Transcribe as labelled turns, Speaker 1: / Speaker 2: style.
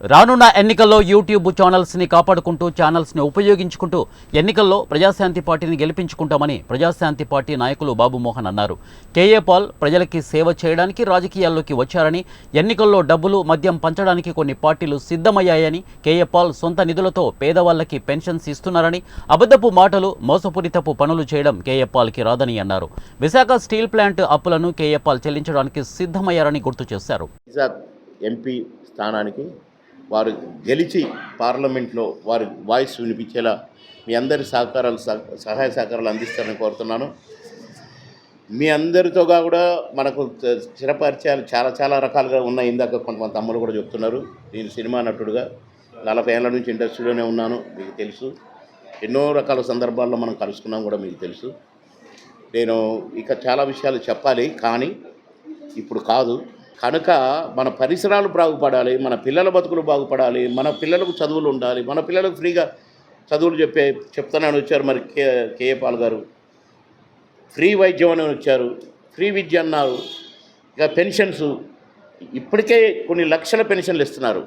Speaker 1: రానున్న ఎన్నికల్లో యూట్యూబ్ ఛానల్స్ని కాపాడుకుంటూ ఛానల్స్ని ఉపయోగించుకుంటూ ఎన్నికల్లో ప్రజాశాంతి పార్టీని గెలిపించుకుంటామని ప్రజాశాంతి పార్టీ నాయకులు బాబుమోహన్ అన్నారు. కేఏ పాల్ ప్రజలకి సేవ చేయడానికి రాజకీయాల్లోకి వచ్చారని ఎన్నికల్లో డబ్బులు మద్యం పంచడానికి కొన్ని పార్టీలు సిద్ధమయ్యాయని కేఏ పాల్ సొంత నిధులతో పేదవాళ్ళకి పెన్షన్స్ ఇస్తున్నారని అబద్ధపు మాటలు మోసపూరితపు పనులు చేయడం కేఏ పాల్కి రాదని అన్నారు. విశాఖ స్టీల్ ప్లాంట్ అప్పులను కేఏ పాల్ చెల్లించడానికి సిద్ధమయ్యారని గుర్తు చేశారు.
Speaker 2: ఎంపీ స్థానానికి వారు గెలిచి పార్లమెంట్లో వారి వాయిస్ వినిపించేలా మీ అందరి సహకారాలు సహ- సహాయ సహకారాలు అందిస్తారని కోరుతున్నాను. మీ అందరితో కూడా మనకు చ- చిరపరిచయాలు చాలా చాలా రకాలుగా ఉన్నాయి. ఇందాక కొంతమంది తమ్ములు కూడా చెప్తున్నారు. నేను సినిమా నటుడుగా నలభై ఏళ్ళ నుంచి ఇండస్ట్రీలోనే ఉన్నాను మీకు తెలుసు. ఎన్నో రకాల సందర్భాల్లో మనం కలుసుకున్నాం కూడా మీకు తెలుసు. నేను ఇక చాలా విషయాలు చెప్పాలి కానీ ఇప్పుడు కాదు. కనుక మన పరిసరాలు బాగుపడాలి మన పిల్లల బతుకులు బాగుపడాలి మన పిల్లలకు చదువులు ఉండాలి మన పిల్లలకు ఫ్రీగా చదువులు చెప్పే చెప్తానని వచ్చారు మరి K KA Paul garu. Free వైద్యం అని వచ్చారు ఫ్రీ విద్య అన్నారు ఇక పెన్షన్స్ ఇప్పటికే కొన్ని లక్షల పెన్షన్లు ఇస్తున్నారు.